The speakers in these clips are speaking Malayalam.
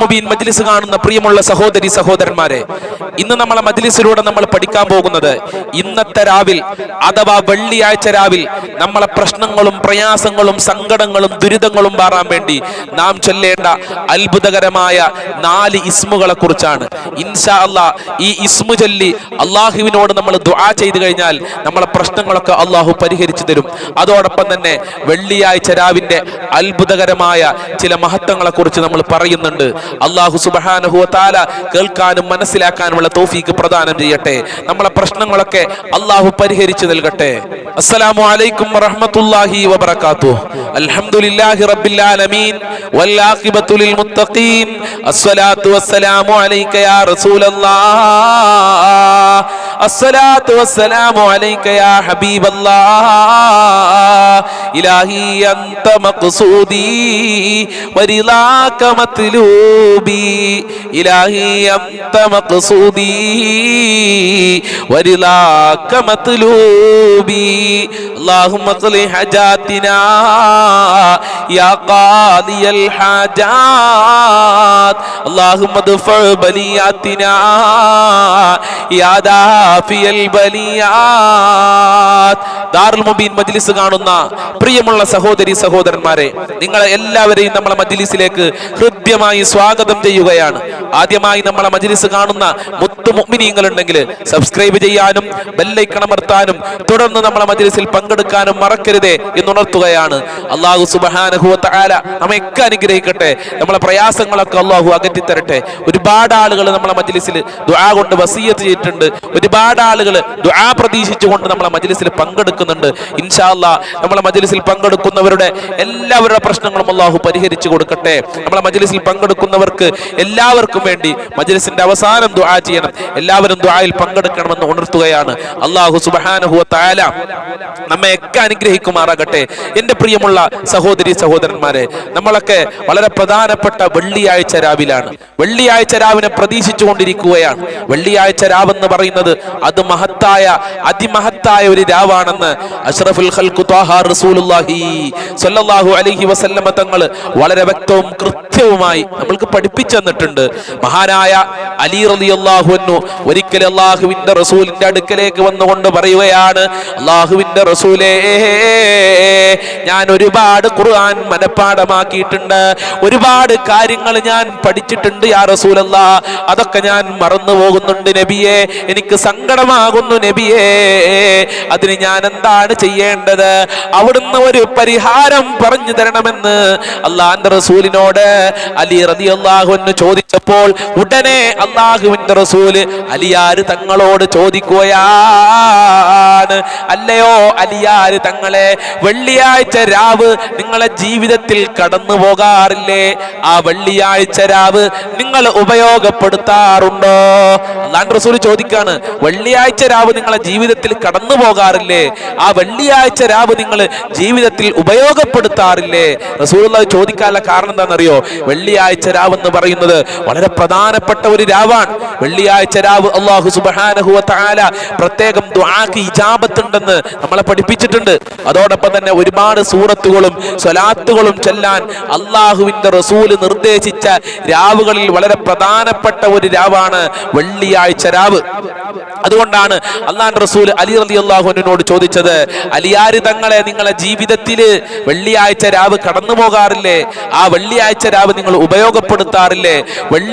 മുബീൻ മജ്ലിസ് കാണുന്ന പ്രിയമുള്ള സഹോദരി സഹോദരന്മാരെ ഇന്ന് നമ്മളെ മജ്ലിസിലൂടെ നമ്മൾ പഠിക്കാൻ പോകുന്നത് ഇന്നത്തെ രാവിൽ അഥവാ വെള്ളിയാഴ്ച രാവിൽ നമ്മളെ പ്രശ്നങ്ങളും പ്രയാസങ്ങളും സങ്കടങ്ങളും ദുരിതങ്ങളും മാറാൻ വേണ്ടി നാം ചൊല്ലേണ്ട അത്ഭുതകരമായ നാല് ഇസ്മുകളെ കുറിച്ചാണ്. ഇൻഷാ അല്ലാ ഈ ഇസ്മു ചൊല്ലി അള്ളാഹുവിനോട് നമ്മൾ ദുആ ചെയ്തു കഴിഞ്ഞാൽ നമ്മളെ പ്രശ്നങ്ങളൊക്കെ അള്ളാഹു പരിഹരിച്ചു തരും. അതോടൊപ്പം തന്നെ വെള്ളിയാഴ്ച രാവിന്റെ അത്ഭുതകരമായ ചില മഹത്വങ്ങളെ കുറിച്ച് നമ്മൾ പറയുന്നുണ്ട്. അള്ളാഹു സുബാനഹു താല കേൾക്കാനും മനസ്സിലാക്കാനുമുള്ള തോഫീക്ക് പ്രദാനം ചെയ്യട്ടെ. നമ്മളെ പ്രശ്നങ്ങളൊക്കെ അള്ളാഹു പരിഹരിച്ചു നൽകട്ടെ. അസ്സലാമു അലൈക്കും വറഹ്മത്തുള്ളാഹി വബറകാതുഹു. അൽഹംദുലില്ലാഹി റബ്ബിൽ ആലമീൻ. വല്ലാഖിബത്തു ലിൽ മുത്തഖീൻ അസ്സലാത്തു വസ്സലാമു അലൈക യാ റസൂലല്ലാഹ്. അസ്സലാത്തു വസ്സലാമു അലൈക യാ ഹബീബല്ലാഹ്. ഇലാഹി അൻത മഖ്സൂദി. വരിളാക be ഇലാഹി അൻത മഖ്സൂദി വരിളാക മത്ലൂബി اللهم اقض حاجاتنا يا قاضي الحاجات اللهم ادفع بلياتنا يا دافي البليات ദാറുൽ മുബീൻ മജ്ലിസ് കാണുന്ന പ്രിയമുള്ള സഹോദരി സഹോദരന്മാരെ നിങ്ങളെ എല്ലാവരെയും നമ്മളെ മജ്ലിസിലേക്ക് ഹൃദ്യമായി സ്വാഗതം ചെയ്യുകയാണ് ആദ്യമായി നമ്മളെ മജ്ലിസ് കാണുന്ന മുത്തു മുഗ്മിനീങ്ങൾ ഉണ്ടെങ്കിൽ സബ്സ്ക്രൈബ് ചെയ്യാനും ബെല്ലൈക്കണമർത്താനും തുടർന്ന് നമ്മളെ മജ്ലിസിൽ പങ്കെടുക്കാനും മറക്കരുതേ എന്നുണർത്തുകയാണ്. അള്ളാഹു സുബ്ഹാനഹു ആല നമ്മയൊക്കെ അനുഗ്രഹിക്കട്ടെ. നമ്മളെ പ്രയാസങ്ങളൊക്കെ അള്ളാഹു അകറ്റിത്തരട്ടെ. ഒരുപാട് ആളുകൾ നമ്മളെ മജ്ലിസിൽ ദുആ കൊണ്ട് വസീയത്ത് ചെയ്തിട്ടുണ്ട്. ഒരുപാട് ആളുകൾ ദുആ പ്രതീക്ഷിച്ചുകൊണ്ട് നമ്മളെ മജ്ലിസിൽ പങ്കെടുക്കുന്നുണ്ട്. ഇൻഷാല്ല നമ്മളെ മജ്ലിസിൽ പങ്കെടുക്കുന്നവരുടെ എല്ലാവരുടെ പ്രശ്നങ്ങളും അള്ളാഹു പരിഹരിച്ചു കൊടുക്കട്ടെ. നമ്മളെ മജ്ലിസിൽ പങ്കെടുക്കുന്നവർക്ക് എല്ലാവർക്കും വേണ്ടി മജ്ലിസിന്റെ അവസാനം ദുആ ചെയ്യണം. എല്ലാവരും ദുആയിൽ പങ്കെടുക്കണമെന്ന് ഉണർത്തുകയാണ്. അള്ളാഹു സുബ്ഹാനഹു തആല നമ്മയൊക്കെ അനുഗ്രഹിക്കുമാറാകട്ടെ. എന്റെ പ്രിയമുള്ള സഹോദരി സഹോദരന്മാരെ നമ്മളൊക്കെ വളരെ പ്രധാനപ്പെട്ട വെള്ളിയാഴ്ച രാവിലാണ്. വെള്ളിയാഴ്ച രാവിനെ പ്രതീക്ഷിച്ചു കൊണ്ടിരിക്കുകയാണ് വെള്ളിയാഴ്ച രാവെന്ന് പറയുന്നത് അത് മഹത്തായ അതിമഹത്തായ ഒരു രാവാണെന്ന് അഷ്റഫുൽ ഖൽഖു ത്വാഹ റസൂലുള്ളാഹി സ്വല്ലല്ലാഹു അലൈഹി വസല്ലമ തങ്ങൾ വളരെ വ്യക്തവും കൃത്യവുമായി നമ്മൾക്ക് പഠിപ്പിച്ചു തന്നിട്ടുണ്ട്. മഹാനായ അലി റളിയല്ലാഹു അൻഹു ഒരിക്കൽ അള്ളാഹുവിന്റെ റസൂലിന്റെ അടുക്കലേക്ക് വന്നുകൊണ്ട് പറയുകയാണ് അള്ളാഹുവിന്റെ റസൂലേ ഞാൻ ഒരുപാട് ഖുർആൻ മനഃപ്പാടമാക്കിയിട്ടുണ്ട് ഒരുപാട് കാര്യങ്ങൾ ഞാൻ പഠിച്ചിട്ടുണ്ട് യാ റസൂലല്ല. അതൊക്കെ ഞാൻ മറന്നു പോകുന്നുണ്ട് നബിയെ. എനിക്ക് സങ്കടമാകുന്നു നബിയെ. അതിന് ഞാൻ എന്താണ് ചെയ്യേണ്ടത്? അവിടുന്ന് ഒരു പരിഹാരം പറഞ്ഞു തരണമെന്ന് അള്ളാന്റെ റസൂലിനോട് അലി റതി അള്ളാഹുവിന് ചോദിച്ചപ്പോൾ ഉടനെ അള്ളാഹുവിന്റെ റസൂൽ അലിയാര് തങ്ങളോട് ചോദിക്കുകയാണ്. അല്ലയോ അലിയാര് തങ്ങളെ വെള്ളിയാഴ്ച രാവ് നിങ്ങളെ ജീവിതത്തിൽ കടന്നു പോകാറില്ലേ? ആ വെള്ളിയാഴ്ച രാവ് നിങ്ങൾ ഉപയോഗപ്പെടുത്താറുണ്ടോ? അള്ളാൻ റസൂൽ ചോദിക്കാണ് വെള്ളിയാഴ്ച രാവ് നിങ്ങളെ ജീവിതത്തിൽ കടന്നു പോകാറില്ലേ? ആ വെള്ളിയാഴ്ച രാവ് നിങ്ങൾ ജീവിതത്തിൽ ഉപയോഗപ്പെടുത്താറില്ലേ? റസൂൽ ചോദിക്കാനുള്ള കാരണം എന്താണെന്നറിയോ? വെള്ളിയാഴ്ച രാവ് എന്ന് പറയുന്നത് വളരെ പ്രധാനപ്പെട്ട ഒരു രാവാണ്. വെള്ളിയാഴ്ച രാവ് അള്ളാഹു സുബ്ഹാനഹു വ തആല പ്രത്യേകം ഇജാബത്തുണ്ടെന്ന് ഇജാബത്ത് നമ്മളെ പഠിപ്പിച്ചിട്ടുണ്ട്. അതോടൊപ്പം തന്നെ ഒരുപാട് സൂറത്തുകളും സ്വലാത്തുകളും ചെല്ലാൻ അള്ളാഹുവിന്റെ റസൂൽ നിർദ്ദേശിച്ച രാവുകളിൽ വളരെ പ്രധാനപ്പെട്ട ഒരു രാവാണ് വെള്ളിയാഴ്ച രാവ്. അതുകൊണ്ടാണ് അള്ളാഹ് റസൂൽ അലി റലി അള്ളാഹുവിനോട് ചോദിച്ചത് അലിയാരി തങ്ങളെ നിങ്ങളെ ജീവിതത്തിൽ വെള്ളിയാഴ്ച രാവ് കടന്നു പോകാറില്ലേ ആ വെള്ളിയാഴ്ച രാവ് നിങ്ങൾ ഉപയോഗപ്പെടുത്താറില്ലേ?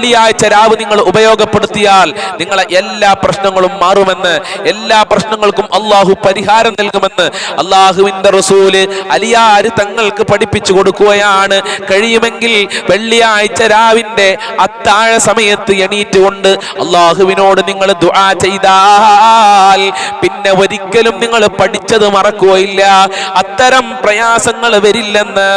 വെള്ളിയാഴ്ച രാവ് നിങ്ങൾ ഉപയോഗപ്പെടുത്തിയാൽ നിങ്ങളെ എല്ലാ പ്രശ്നങ്ങളും മാറുമെന്ന് എല്ലാ പ്രശ്നങ്ങൾക്കും അള്ളാഹു പരിഹാരം നൽകുമെന്ന് അള്ളാഹുവിന്റെ റസൂൽ അലിയാര് തങ്ങൾക്ക് പഠിപ്പിച്ചു കൊടുക്കുകയാണ്. കഴിയുമെങ്കിൽ വെള്ളിയാഴ്ച രാവിന്റെ അത്താഴ സമയത്ത് എണീറ്റ് കൊണ്ട് അള്ളാഹുവിനോട് നിങ്ങൾ ദുആ ചെയ്താൽ പിന്നെ ഒരിക്കലും നിങ്ങൾ പഠിച്ചത് മറക്കുകയില്ല. അത്തരം പ്രയാസങ്ങൾ വരില്ലെന്ന്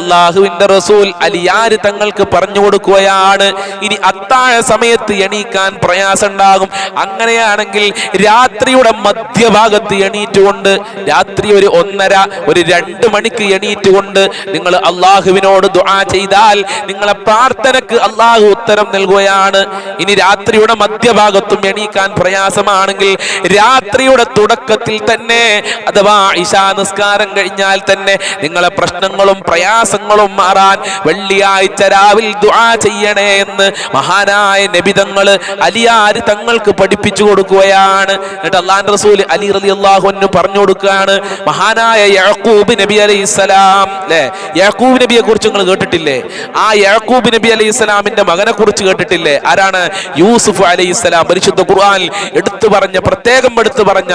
അള്ളാഹുവിന്റെ റസൂൽ അലിയാര് തങ്ങൾക്ക് പറഞ്ഞു കൊടുക്കുകയാണ്. ഇനി അത്താഴ സമയത്ത് എണീക്കാൻ പ്രയാസം ഉണ്ടാകും അങ്ങനെയാണെങ്കിൽ രാത്രിയുടെ മധ്യഭാഗത്ത് എണീറ്റുകൊണ്ട് രാത്രി ഒരു ഒന്നര ഒരു രണ്ട് മണിക്ക് എണീറ്റുകൊണ്ട് നിങ്ങൾ അള്ളാഹുവിനോട് ദുആ ചെയ്താൽ നിങ്ങളെ പ്രാർത്ഥനക്ക് അള്ളാഹു ഉത്തരം നൽകുകയാണ്. ഇനി രാത്രിയുടെ മധ്യഭാഗത്തും എണീക്കാൻ പ്രയാസമാണെങ്കിൽ രാത്രിയുടെ തുടക്കത്തിൽ തന്നെ അഥവാ ഇശാ നിസ്കാരം കഴിഞ്ഞാൽ തന്നെ നിങ്ങളെ പ്രശ്നങ്ങളും പ്രയാസങ്ങളും മാറാൻ വെള്ളിയാഴ്ച രാവിൽ ദുആ ചെയ്യണേ എന്ന് മഹാനായ നബിതങ്ങൾ അലിയാര് തങ്ങൾക്ക് പഠിപ്പിച്ചു കൊടുക്കുകയാണ്. എന്നിട്ട് അള്ളാന്റെ റസൂൽ അലി റലി അള്ളാഹുവിന് പറഞ്ഞു കൊടുക്കുകയാണ്. മഹാനായ യാക്കൂബ് നബി അലൈഹി സ്വലാം അല്ലെ യാക്കൂബ് നബിയെ കുറിച്ച് നിങ്ങൾ കേട്ടിട്ടില്ലേ? ആ യാക്കൂബ് നബി അലൈഹി സ്വലാമിന്റെ മകനെ കുറിച്ച് കേട്ടിട്ടില്ലേ? ആരാണ്? യൂസുഫ് അലൈഹി സ്വലാം പരിശുദ്ധ ഖുർആൻ എടുത്തു പറഞ്ഞ പ്രത്യേകം എടുത്തു പറഞ്ഞ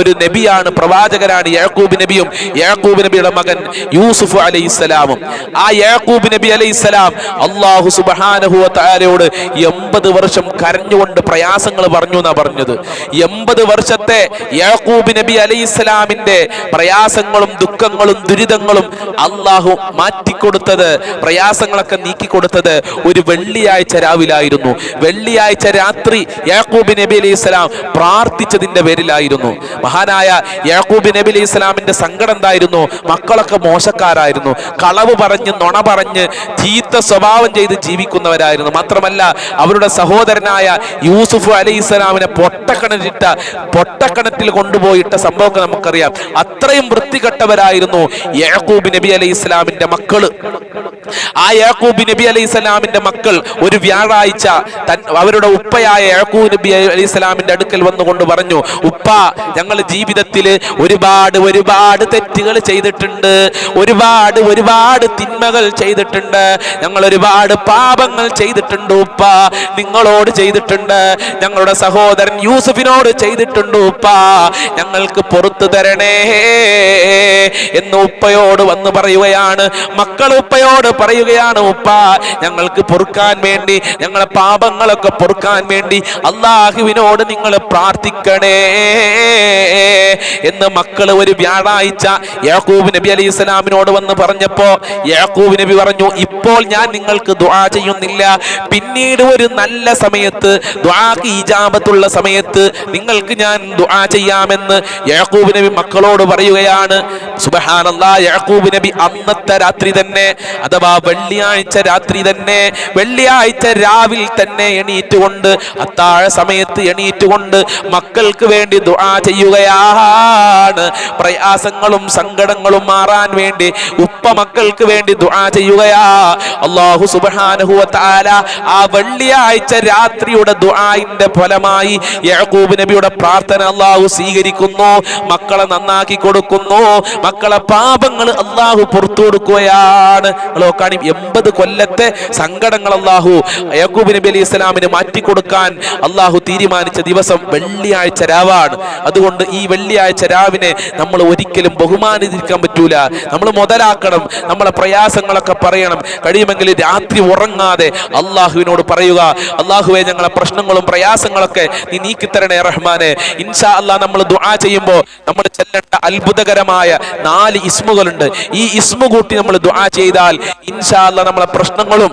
ഒരു നബിയാണ് പ്രവാചകരാണ് യാക്കൂബ് നബിയും യാക്കൂബ് നബിയുടെ മകൻ യൂസുഫ് അലൈഹി സ്വലാമും. ആ യാക്കൂബ് നബി അലൈഹി സ്വലാം അള്ളാഹു സുബാനഹു താരയോട് എൺപത് വർഷം കരഞ്ഞുകൊണ്ട് പ്രയാസങ്ങൾ പറഞ്ഞു എന്നാ പറഞ്ഞത്. എൺപത് വർഷത്തെ യാക്കൂബ് നബി അലൈഹി ഇസ്ലാമിന്റെ പ്രയാസങ്ങളും ദുഃഖങ്ങളും ദുരിതങ്ങളും അള്ളാഹു മാറ്റിക്കൊടുത്തത് പ്രയാസങ്ങളൊക്കെ നീക്കിക്കൊടുത്തത് ഒരു വെള്ളിയാഴ്ച രാവിലായിരുന്നു. വെള്ളിയാഴ്ച രാത്രി യാക്കൂബ് നബി അലൈഹി ഇസ്ലാം പ്രാർത്ഥിച്ചതിന്റെ പേരിലായിരുന്നു. മഹാനായ യാക്കൂബ് നബി അലൈഹി ഇസ്ലാമിന്റെ സങ്കടം എന്തായിരുന്നു? മക്കളൊക്കെ മോശക്കാരായിരുന്നു. കളവ് പറഞ്ഞ് നുണ പറഞ്ഞ് ചീത്ത സ്വഭാവം ചെയ്ത് ജീവിക്കുന്നവരായിരുന്നു. മാത്രമല്ല അവരുടെ സഹോദരനായ യൂസുഫ് അലൈഹി ഇസ്ലാമിനെ പൊട്ടക്കണറ്റിട്ട കൊണ്ടുപോയിട്ട സംഭവമൊക്കെ നമുക്കറിയാം. അത്രയും വൃത്തികെട്ടവരായിരുന്നു യാക്കൂബ് നബി അലൈഹി ഇസ്ലാമിന്റെ മക്കൾ. ആ യാക്കൂബ് നബി അലൈഹി സ്വലാമിന്റെ മക്കൾ ഒരു വ്യാഴാഴ്ച അവരുടെ ഉപ്പയായ യാക്കൂബ് നബി അലൈഹി സ്വലാമിന്റെ അടുക്കൽ വന്നുകൊണ്ട് പറഞ്ഞു ഉപ്പ ഞങ്ങൾ ജീവിതത്തിൽ ഒരുപാട് ഒരുപാട് തെറ്റുകൾ ചെയ്തിട്ടുണ്ട്. ഒരുപാട് ഒരുപാട് തിന്മകൾ ചെയ്തിട്ടുണ്ട്. ഞങ്ങൾ ഒരുപാട് പാപങ്ങൾ ചെയ്തിട്ടുണ്ട് ഉപ്പ. നിങ്ങളോട് ചെയ്തിട്ടുണ്ട്. ഞങ്ങളുടെ സഹോദരൻ യൂസഫിനോട് ചെയ്തിട്ടുണ്ട് ഉപ്പ. ഞങ്ങൾക്ക് പുറത്തു തരണേ എന്ന് ഉപ്പയോട് വന്ന് പറയുകയാണ്. മക്കൾ ഉപ്പയോട് പറയുകയാണ് ഉപ്പ ഞങ്ങൾക്ക് പൊറുക്കാൻ വേണ്ടി ഞങ്ങളെ പാപങ്ങളൊക്കെ പൊറുക്കാൻ വേണ്ടി അള്ളാഹുവിനോട് നിങ്ങൾ പ്രാർത്ഥിക്കണേ. എന്ന് മക്കൾ ഒരു വ്യാഴാഴ്ച യാക്കൂബ് നബി അലി ഇസ്ലാമിനോട് വന്ന് പറഞ്ഞപ്പോ യാക്കൂബ് നബി പറഞ്ഞു ഇപ്പോൾ ഞാൻ നിങ്ങൾക്ക് ദുആ ചെയ്യുന്നില്ല. പിന്നീട് ഒരു നല്ല സമയത്ത് ദുആക്ക് ഇജാബത്തുള്ള സമയത്ത് നിങ്ങൾക്ക് ഞാൻ ദുആ ചെയ്യാമെന്ന് യാക്കൂബ് നബി മക്കളോട് പറയുകയാണ്. സുബ്ഹാനല്ലാ യാക്കൂബ് നബി അന്നത്തെ രാത്രി തന്നെ അഥവാ വെള്ളിയാഴ്ച രാത്രി തന്നെ വെള്ളിയാഴ്ച രാവിൽ തന്നെ എണീറ്റുകൊണ്ട് അത്താഴ സമയത്ത് എണീറ്റുകൊണ്ട് മക്കൾക്ക് വേണ്ടി ദുആ ചെയ്യുകയാണ്. പ്രയാസങ്ങളും സങ്കടങ്ങളും മാറാൻ വേണ്ടി ഉപ്പ മക്കൾക്ക് വേണ്ടി ദുആ ചെയ്യുകയാ. അള്ളാഹു സുബ്ഹാനഹു വ തആല ആ വെള്ളിയാഴ്ച രാത്രിയുടെ ദുആയിന്റെ ഫലമായി യഹൂബ് നബിയുടെ പ്രാർത്ഥന അള്ളാഹു സ്വീകരിക്കുന്നു മക്കളെ നന്നാക്കി കൊടുക്കുന്നു മക്കളെ പാപങ്ങൾ അള്ളാഹു പുറത്തു കൊടുക്കുകയാണ്. നോക്കാണി എൺപത് കൊല്ലത്തെ സങ്കടങ്ങൾ അള്ളാഹു യാക്കൂബ് നബി അലി ഇസ്ലാമിന് മാറ്റിക്കൊടുക്കാൻ അള്ളാഹു തീരുമാനിച്ച ദിവസം വെള്ളിയാഴ്ച രാവാണ്. അതുകൊണ്ട് ഈ വെള്ളിയാഴ്ച രാവിനെ നമ്മൾ ഒരിക്കലും ബഹുമാനിച്ചിരിക്കാൻ പറ്റൂല. നമ്മൾ മുതലാക്കണം. നമ്മളെ പ്രയാസങ്ങളൊക്കെ പറയണം. കഴിയുമെങ്കിൽ രാത്രി ഉറങ്ങാതെ അള്ളാഹുവിനോട് പറയുക അള്ളാഹുവെ ഞങ്ങളെ പ്രശ്നങ്ങളും പ്രയാസങ്ങളൊക്കെ നീ നീക്കിത്തരണേ റഹ്മാനെ. ഇൻഷാ അള്ളാഹ് നമ്മൾ ദുആ ചെയ്യുമ്പോൾ നമ്മൾ ചെല്ലേണ്ട അത്ഭുതകരമായ നാല് ഇസ്മുകളുണ്ട്. ഈ ഇസ്മു കൂട്ടി നമ്മൾ ദുആ ചെയ്താൽ ഇൻഷാ അള്ളാഹ് നമ്മളെ പ്രശ്നങ്ങളും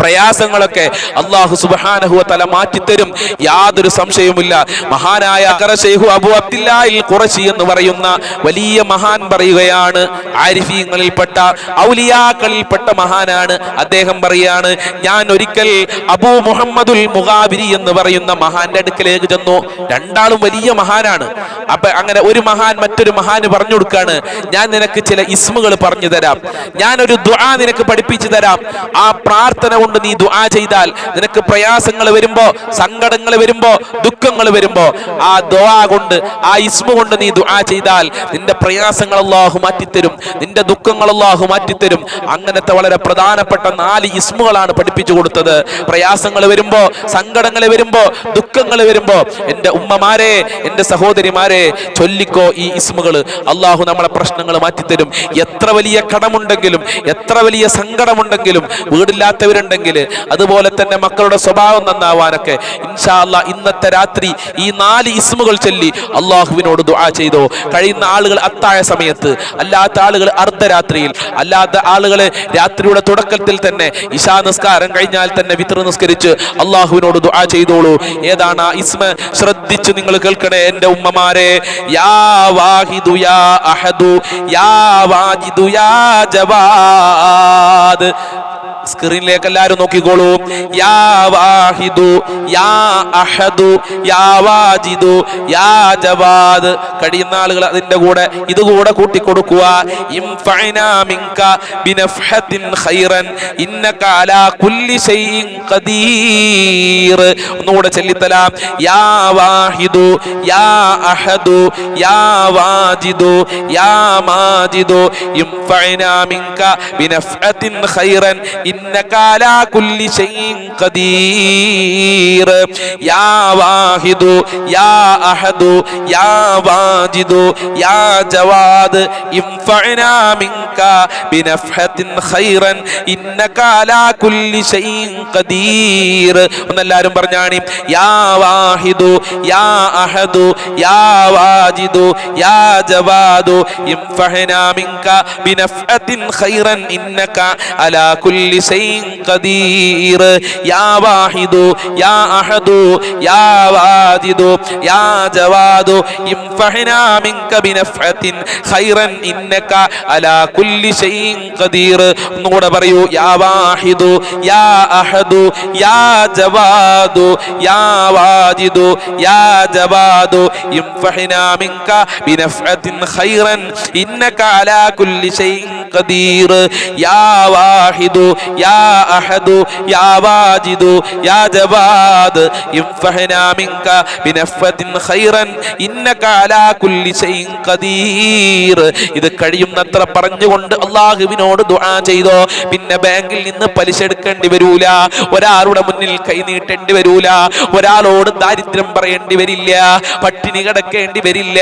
പ്രയാസങ്ങളൊക്കെ അള്ളാഹു സുബ്ഹാനഹു തല മാറ്റിത്തരും. യാതൊരു സംശയവുമില്ല. മഹാനായ അഖറ ശൈഖു അബു അബ്ദില്ലാഹിൽ ഖുറശി എന്ന് പറയുന്ന വലിയ മഹാൻ പറയുകയാണ്. ആരിഫീങ്ങളിൽപ്പെട്ട ഔലിയാക്കളിൽപ്പെട്ട മഹാനാണ്. അദ്ദേഹം പറയാണ് ഞാൻ ഒരിക്കൽ അബൂ മുഹമ്മദുൽ മുഗാബിരി എന്ന് പറയുന്ന മഹാന്റെ അടുക്കലേക്ക് ചെന്നു. രണ്ടാളും വലിയ മഹാനാണ്. അപ്പൊ അങ്ങനെ ഒരു മഹാൻ മറ്റൊരു മഹാന് പറഞ്ഞു കൊടുക്കാണ്. ഞാൻ നിനക്ക് ചില ഇസ്മുകൾ പറഞ്ഞു തരാം. ഞാൻ ഒരു ദുആ നിനക്ക് പഠിപ്പിച്ചു തരാം. ആ പ്രാർത്ഥന കൊണ്ട് നീ ദുആ ചെയ്താൽ നിനക്ക് പ്രയാസങ്ങൾ വരുമ്പോ സങ്കടങ്ങൾ വരുമ്പോ ദുഃഖങ്ങൾ വരുമ്പോ ആ ദുആ കൊണ്ട് ആ ഇസ്മു കൊണ്ട് നീ ദുആ ചെയ്താൽ നിന്റെ പ്രയാസങ്ങൾ അള്ളാഹു മാറ്റിത്തരും നിന്റെ ദുഃഖങ്ങൾ അള്ളാഹു മാറ്റിത്തരും. അങ്ങനത്തെ വളരെ പ്രധാനപ്പെട്ട നാല് ഇസ്മുകളാണ് പഠിപ്പിച്ചു കൊടുത്തത്. പ്രയാസങ്ങൾ വരുമ്പോ സങ്കടങ്ങൾ വരുമ്പോ ദുഃഖങ്ങൾ വരുമ്പോ എന്റെ ഉമ്മമാരെ എന്റെ സഹോദരിമാരെ ചൊല്ലിക്കോ ഈ ഇസ്മുകൾ അള്ളാഹു നമ്മളെ പ്രശ്നങ്ങൾ മാറ്റിത്തരും. എത്ര വലിയ കടമുണ്ടെങ്കിലും എത്ര വലിയ വലിയ സങ്കടമുണ്ടെങ്കിലും വീടില്ലാത്തവരുണ്ടെങ്കിൽ അതുപോലെ തന്നെ മക്കളുടെ സ്വഭാവം നന്നാവാനൊക്കെ. ഇൻഷാല്ല ഇന്നത്തെ രാത്രി ഈ നാല് ഇസ്മുകൾ ചൊല്ലി അള്ളാഹുവിനോട് ദുആ ചെയ്തോ. കഴിയുന്ന ആളുകൾ അത്താഴ സമയത്ത് അല്ലാത്ത ആളുകൾ അർദ്ധരാത്രിയിൽ. അല്ലാത്ത ആളുകൾ രാത്രിയുടെ തുടക്കത്തിൽ തന്നെ ഇശാ നിസ്കാരം കഴിഞ്ഞാൽ തന്നെ വിത്ര നിസ്കരിച്ച് അള്ളാഹുവിനോട് ദുആ ചെയ്തോളൂ. ഏതാണ് ആ ഇസ്മ? ശ്രദ്ധിച്ച് നിങ്ങൾ കേൾക്കണേ എന്റെ ഉമ്മമാരെ. യാ വാഹിദു യാ അഹദു യാ വാജിദു യാ ജവാദ് സ്ക്രീനിലേക്ക് എല്ലാവരും നോക്കിക്കോളൂ. യാ വാഹിദു യാ അഹദു യാ വാജിദു യാ ജവാദ്. കഴിയുന്ന ആളുകൾ അതിന്റെ കൂടെ കുല്ലി ഷൈഇൻ ഖദീർ. ഒന്നുകൂടെ ചൊല്ലിത്തലാം. യാ വാഹിദു യാ അഹദു യാ വാജിദു യാ മാജിദു. ഖൈറൻ إنك على كل شيء قدير يا واحد يا أحد يا واجد يا جواد انفعنا منك بنفحة خيرا إنك على كل شيء قدير ഒന്നെല്ലാരും പറഞ്ഞാണി യാ വാഹിദു യാ അഹദു യാ വാജിദു യാ ജവാദു ഇംഫഹന മിൻക ബിനഫഅത്തിൻ ഖൈറൻ ഇന്നക അലാ കുല്ലി ഷൈഇൻ ഖദീർ യാ വാഹിദു യാ അഹദു യാ വാദിദു യാ ജവാദു ഇംഫഹന മിൻക ബിനഫഅത്തിൻ ഖൈറൻ ഇന്നക അലാ കുല്ലി ഷൈഇൻ ഖദീർ ഒന്നുകൂടെ പറയൂ യാ വാഹിദു യാ അഹദു യാ ജവാദു യാ വാജിദു യാ ജവാദു ഇംഫഹന മിൻക ബിനഫഅത്തിൻ ഖൈറൻ ഇന്നക അലാ കുല്ലി ഷൈഇൻ ഖദീർ യാ വാഹിദു യാ അഹദു യാ വാജിദു യാ ജവാദ് ഇംഫഹനാ മിൻക ബിനഫതിൻ ഖൈറൻ ഇന്നക അലാ കുല്ലി ഷൈഇൻ ഖദീർ. ഇത് കഴിയുന്നത്ര പറഞ്ഞുകൊണ്ട് അള്ളാഹുവിനോട് ദുആ ചെയ്തോ. പിന്നെ ബാങ്കിൽ നിന്ന് പലിശ എടുക്കേണ്ടി വരൂല. ഒരാളുടെ മുന്നിൽ കൈ നീട്ടേണ്ടി വരൂല. ഒരാളോട് ദാരിദ്ര്യം പറയേണ്ടി വരില്ല. പട്ടിണി കിടക്കേണ്ടി വരില്ല.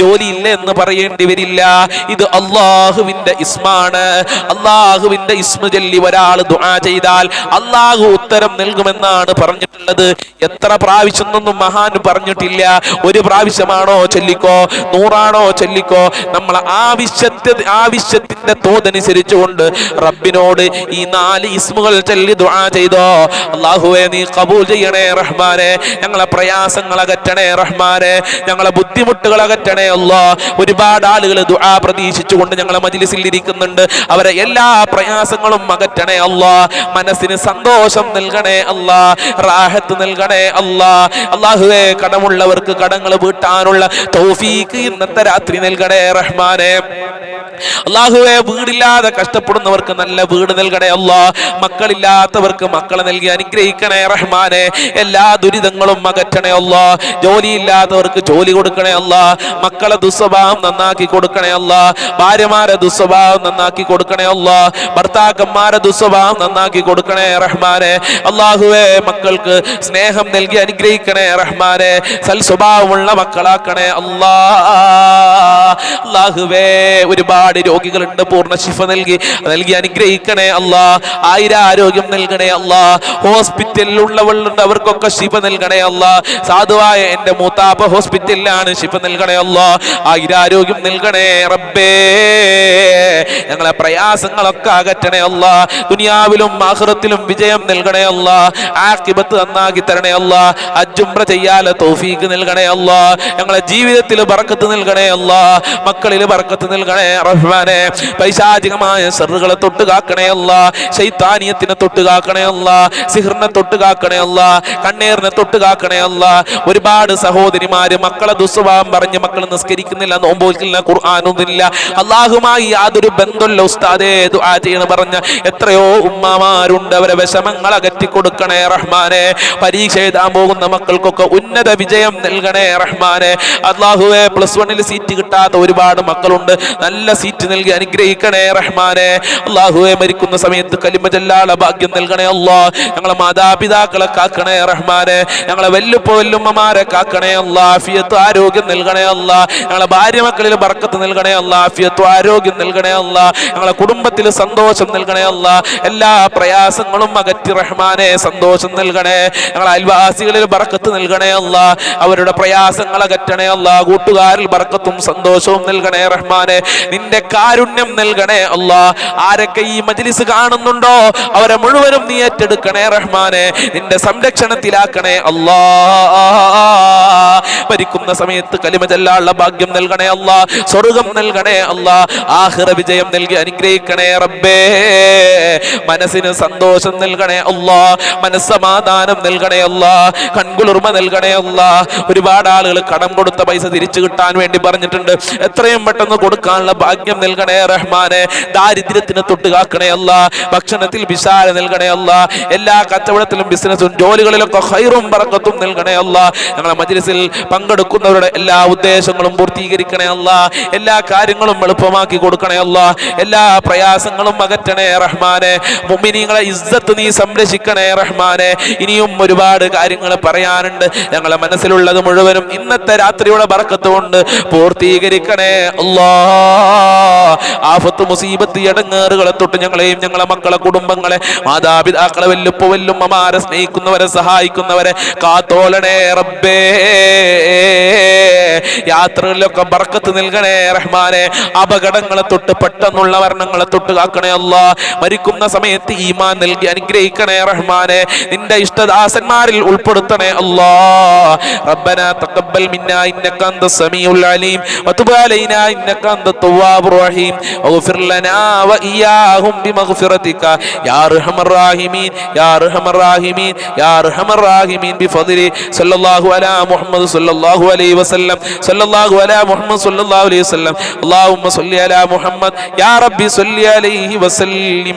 ജോലിയില്ല എന്ന് പറയേണ്ടി വരില്ല. ഇത് അള്ളാഹുവിന്റെ ഇസ്മാണ്. അള്ളാഹുവിന്റെ ഇസ്മ ചൊല്ലി ഒരാൾ ദുആ ചെയ്താൽ അള്ളാഹു ഉത്തരം നൽകുമെന്നാണ് പറഞ്ഞിട്ടുള്ളത്. എത്ര പ്രാവശ്യം മഹാൻ പറഞ്ഞിട്ടില്ല. ഒരു പ്രാവശ്യമാണോ ചൊല്ലിക്കോ? നൂറാണോ ചൊല്ലിക്കോ? നമ്മൾ ആവശ്യത്തെ ആവശ്യത്തിന്റെ തോതനുസരിച്ച് കൊണ്ട് റബ്ബിനോട് ഈ നാല് ഇസ്മുകൾ ചൊല്ലി ദുആ ചെയ്തോ. അള്ളാഹുവെ നീ കബൂൽ ചെയ്യണേ റഹ്മാനെ. ഞങ്ങളെ പ്രയാസങ്ങൾ അകറ്റണേ റഹ്മാനെ. ഞങ്ങളെ ബുദ്ധിമുട്ടുകൾ അകറ്റണേ അല്ലോ. ഒരുപാട് ആളുകൾ ദുആ പ്രതീക്ഷിച്ചുകൊണ്ട് ഞങ്ങളെ മജിലിസിൽ ഇരിക്കുന്നുണ്ട്. അവരെ എല്ലാ പ്രയാസങ്ങളും അകറ്റണേ അല്ലാ. മനസ്സിന് സന്തോഷം നൽകണേ അല്ല. റാഹത്ത് നൽകണേ അല്ല. അള്ളാഹുവെ കടമുള്ളവർക്ക് കടങ്ങൾ വീട്ടാനുള്ള തൗഫീക്ക് ഇന്നത്തെ രാത്രി നൽകണേ റഹ്മാനെ. അള്ളാഹുവെ വീടില്ലാതെ കഷ്ടപ്പെടുന്നവർക്ക് നല്ല വീട് നൽകണേ അല്ലാ. മക്കളില്ലാത്തവർക്ക് മക്കളെ നൽകി അനുഗ്രഹിക്കണേ റഹ്മാനെ. എല്ലാ ദുരിതങ്ങളും അകറ്റണേ അല്ലാ. ജോലിയില്ലാത്തവർക്ക് ജോലി കൊടുക്കണേ അല്ലാ. മക്കളെ ദുസ്വഭാവം നന്നാക്കി കൊടുക്കണേ അല്ലാ. ഭാര്യമാരെ ദുസ്വഭാവം നന്നാക്കി കൊടുക്കണേ അല്ലാ. ഭർത്താക്കന്മാരെ ദുസ്വഭാവം നന്നാക്കി കൊടുക്കണേ റഹ്മാനെ. അള്ളാഹുവെ മക്കൾക്ക് സ്നേഹം നൽകി അനുഗ്രഹിക്കണേ റഹ്മാനെ. സൽ സ്വഭാവമുള്ള മക്കളാക്കണേ. അള്ളാ അള്ളാഹുവേ ഒരുപാട് രോഗികളുണ്ട്. പൂർണ ശിഫ നൽകി നൽകി അനുഗ്രഹിക്കണേ. അള്ളാ ആയിരം ആരോഗ്യം നൽകണേ. അള്ളാ ഹോസ്പിറ്റലിൽ ഉള്ളവളുണ്ട് അവർക്കൊക്കെ ശിഫ നൽകണേ. അള്ളാ സാധുവായ എന്റെ മൂത്താപ്പ ഹോസ്പിറ്റലിലാണ് ശിഫ നൽകണേ. അള്ളാ ആയിരം ആരോഗ്യം നൽകണേ. റബ്ബേ. ഞങ്ങളെ പ്രയാസങ്ങളൊക്കെ അകറ്റണേ. അള്ളാ ദുനിയാവിലും ആഖിറത്തിലും വിജയം നൽകണേ. അള്ളാ ആക്കിബത്ത് നന്നാക്കി തരണേ. അല്ലാ. അജുംറ ചെയ്യാല തോഫീക്ക് നൽകണേ അല്ല. ഞങ്ങളെ ജീവിതത്തിൽ പറക്കത്ത് നൽകണേ അല്ല. മക്കളിൽ പറക്കത്ത് നൽകണേ റഹ്മാനെ. പൈശാചികമായ സെറുകളെ തൊട്ട് കാക്കണേ അല്ല. ശൈത്താനിയത്തിനെ തൊട്ട് കാക്കണേ അല്ല. സിഹറിനെ തൊട്ട് കാക്കണേ അല്ല. കണ്ണീറിനെ തൊട്ട് കാക്കണേ അല്ല. ഒരുപാട് സഹോദരിമാര് മക്കളെ ദുസ്വഭാവം പറഞ്ഞ് മക്കൾ നിസ്കരിക്കുന്നില്ല നോമ്പോൽക്കില്ല ഖുർആാനൊന്നുമില്ല അള്ളാഹുമായി യാതൊരു ബന്ധമില്ല ഉസ്താദേ ദുആ ചെയ്യണ പറഞ്ഞ എത്രയോ ഉമ്മമാരുണ്ട്. അവരെ വിഷമങ്ങൾ അകറ്റി കൊടുക്കണേ റഹ്മാനെ. പരീക്ഷ എഴുതാൻ പോകുന്ന പോകുന്ന മക്കൾക്കൊക്കെ ഉന്നത വിജയം നൽകണേ റഹ്മാനെ. അള്ളാഹുവെ പ്ലസ് വണ്ണിൽ സീറ്റ് കിട്ടാത്ത ഒരുപാട് മക്കളുണ്ട്. നല്ല സീറ്റ് നൽകി അനുഗ്രഹിക്കണേ റഹ്മാനെ. അള്ളാഹുവെ മരിക്കുന്ന സമയത്ത് കലിമ ചെല്ലാള ഭാഗ്യം നൽകണേ അള്ളാ ഞങ്ങളെ മാതാപിതാക്കളെ കാക്കണേ റഹ്മാനെ. ഞങ്ങളെ വല്ലുപ്പ വല്ലുമ്മമാരെ കാക്കണേ അള്ളാ ആഫിയത്ത് ആരോഗ്യം നൽകണേ അള്ളാ ഞങ്ങളെ ഭാര്യ മക്കളിൽ ബർക്കത്ത് നൽകണേ അല്ലാ. ആഫിയത്ത് ആരോഗ്യം നൽകണേ അള്ളാ ഞങ്ങളെ കുടുംബത്തിൽ സന്തോഷം നൽകണേ അള്ളാ എല്ലാ പ്രയാസങ്ങളും അകറ്റി റഹ്മാനെ സന്തോഷം നൽകണേ. ഞങ്ങളെ അയൽവാസികളിൽ ബർക്കത്ത് നൽകണേ അല്ല. അവരുടെ പ്രയാസങ്ങൾ അകറ്റണേ അല്ല. കൂട്ടുകാരിൽ ബർക്കത്തും സന്തോഷവും നൽകണേ റഹ്മാനെ. നിന്റെ കാരുണ്യം നൽകണേ അല്ല. ആരൊക്കെ ഈ മജ്ലിസ് കാണുന്നുണ്ടോ? അവരെ മുഴുവനും നീ ഏറ്റെടുക്കണേ റഹ്മാനെ. നിന്റെ സംരക്ഷണത്തിലാക്കണേ അല്ലാ. ഭരിക്കുന്ന സമയത്ത് കലിമ ഭാഗ്യം നൽകണേ അല്ല. സ്വർഗം നൽകണേ അല്ല. ആഹ്റ വിജയം നൽകി അനുഗ്രഹിക്കണേ റബ്ബേ. മനസ്സിന് സന്തോഷം നൽകണേ അല്ല. മനസ്സമാധാനം നൽകണേ അല്ലാ. കൺകുളിർമ നൽകണേ അല്ലാ. ഒരുപാട് ആളുകൾ കടം കൊടുത്ത പൈസ തിരിച്ചു കിട്ടാൻ വേണ്ടി പറഞ്ഞിട്ടുണ്ട്. എത്രയും പെട്ടെന്ന് കൊടുക്കാനുള്ള ഭാഗ്യം നൽകണേ റഹ്മാനെ. ദാരിദ്ര്യത്തിന് തൊട്ട് കാക്കണേ അല്ല. ഭക്ഷണത്തിൽ വിശാല നൽകണേ അല്ല. എല്ലാ കച്ചവടത്തിലും ബിസിനസ്സും ജോലികളിലൊക്കെ ഹൈറും പറക്കത്തും നൽകണേ അല്ല. ഞങ്ങളെ മജ്ലിസിൽ പങ്കെടുക്കുന്നവരുടെ എല്ലാ ഉദ്ദേശങ്ങളും പൂർത്തീകരിക്കണേ അല്ല. എല്ലാ കാര്യങ്ങളും എളുപ്പമാക്കി കൊടുക്കണേ അല്ല. എല്ലാ പ്രയാസങ്ങളും അകറ്റണേ റഹ്മാനെ. മുമ്മിനിങ്ങളെ ഇസ്സത്ത് നീ സംരക്ഷിക്കണേ റഹ്മാനെ. ഇനിയും ഒരുപാട് കാര്യങ്ങൾ പറയാനുണ്ട്. ഞങ്ങളെ മനസ്സിലുള്ളത് മുഴുവനും ഇന്നത്തെ രാത്രിയുടെ ബർക്കത്തുകൊണ്ട് പൂർത്തീകരിക്കണേ. അല്ലാ. ആഫത്ത് മുസീബത്ത് ഇടങ്ങേറുകളെ തൊട്ട് ഞങ്ങളെയും ഞങ്ങളെ മക്കളെ കുടുംബങ്ങളെ മാതാപിതാക്കളെ വല്ലുപ്പ വല്ലുമ്മമാരെ സ്നേഹിക്കുന്നവരെ സഹായിക്കുന്നവരെ കാത്തോളണേ റബ്ബേ. യാത്രകളിലൊക്കെ ബർക്കത്ത് നൽകണേ റഹ്മാനെ. അപകടങ്ങളെ തൊട്ട് പെട്ടെന്നുള്ള വർണങ്ങളെ തൊട്ട് കാക്കണേ അല്ല. മരിക്കുന്ന സമയത്ത് ഈമാൻ നൽകി അനുഗ്രഹിക്കണേ റഹ്മാനെ. നിന്റെ ഇഷ്ടദാസന്മാരിൽ ഉൾപ്പെടുത്തണേ. അല്ലാ റബ്ബന തഖബ്ബൽ മിന്നാ ഇന്നക അന്ത സമീഉൽ അലീം വതുബ് അലൈനാ ഇന്നക അന്ത തവ്വാബുർ റഹീം واغفر لنا وإياهم بمغفرتك يا أرحم الراحمين يا أرحم الراحمين يا أرحم الراحمين بفضل صلى الله على محمد صلى الله عليه وسلم صلى الله على محمد صلى الله عليه وسلم اللهم صل على محمد يا ربي صل عليه وسلم